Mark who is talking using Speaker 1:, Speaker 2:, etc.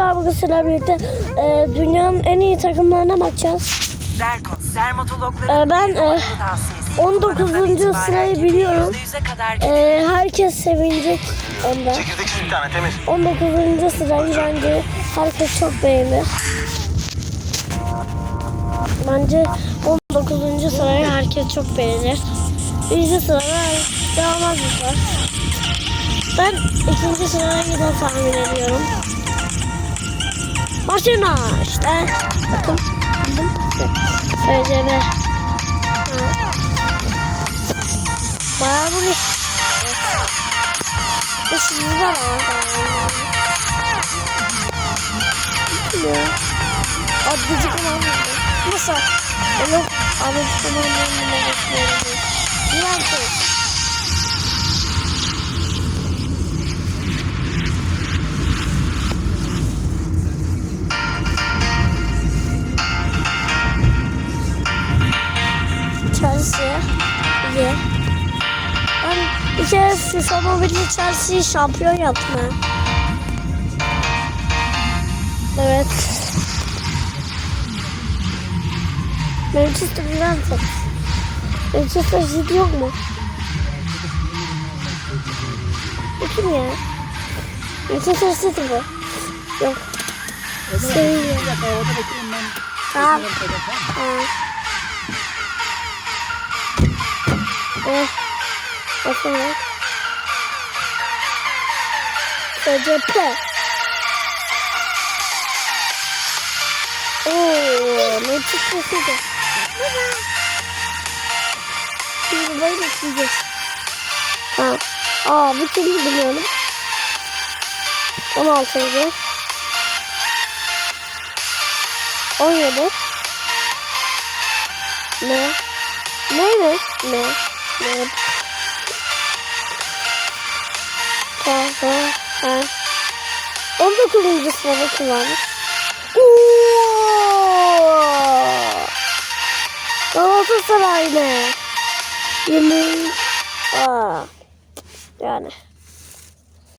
Speaker 1: Sizlerle birlikte e, dünyanın en iyi takımlarına bakacağız. Ee, ben, e,
Speaker 2: tavsiyesiyle
Speaker 1: 19.
Speaker 2: kullanımdan itibaren
Speaker 1: sırayı biliyorum.
Speaker 2: %100'e kadar
Speaker 1: E, herkes sevinecek onda.
Speaker 3: Çekirdeksiz bir tane temiz.
Speaker 1: 19. sırayı bence herkes çok beğenir. Bence 19. sırayı herkes çok beğenir. Birinci sırada Yağmaz var. Ben ikinci sıraya giden tahmin ediyorum. Maşina işte. Bakın. FCB. Bayağı bu bir. Bu şimdi var Ya. Adlıcık olan Nasıl? Onu Ahmet Kemal'in yanına bakıyorum. Juventus. Chelsea. İyi. Ben bir kere FIFA Mobile'de Chelsea'yi şampiyon yaptım. Evet. Manchester United. Manchester City yok mu? Kim ya? Manchester City bu. Yok. Sevilla. Tamam. Tamam. Eh. Bakalım. SCP. Oo, Manchester City. Şimdi böyle gideceğiz. Ha. Aa, bu kimi biliyorum. 16 yedi. 17. Ne? Ne mi? Ne? Ne? Ha, ha, ha. 19. sırada kullanmış. Oo! Galatasaray ne? 20. Aa. Yani.